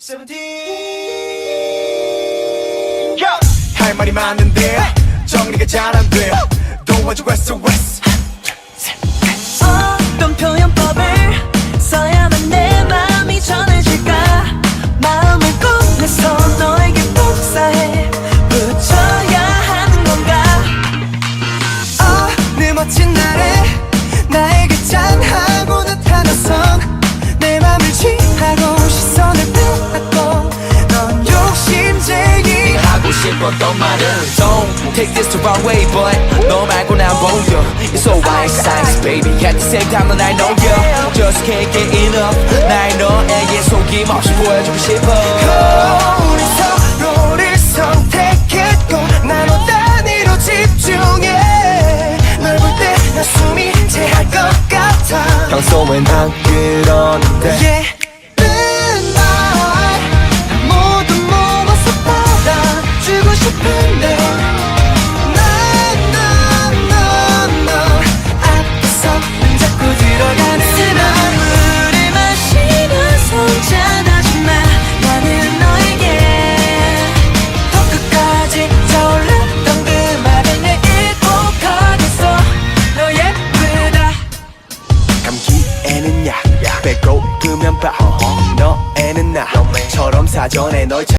Seventeen. 할 말이 많은데 정리가 잘 안 돼. to West. 어떤 표현법을 써야만 내 마음이 전해질까? 마음을 꺼내서 너에게 복사해 붙여야 하는 건가? 어느 멋진 날 하고 싶었던 말은 Don't take this the wrong way but 너 말고 난 보여 It's so white size baby At the same time 넌 I know you Just can't get enough 날 너에게 속임없이 보여주고 싶어 우리 서로를 선택했고 나눠 단위로 집중해 널 볼 때 나 숨이 채할 것 같아 평소엔 안 그러 주고 싶은데. 난난난난 앞에서 는 자꾸 들어가는 맘물을 마시면서 잔하지마. 나는 너에게. 더 끝까지 타올랐던 그 말을 내일 꼭 하겠어. 너 예쁘다. 감기에는 약, 배고프면 밥. 너에는 나처럼 사전에 널 찾.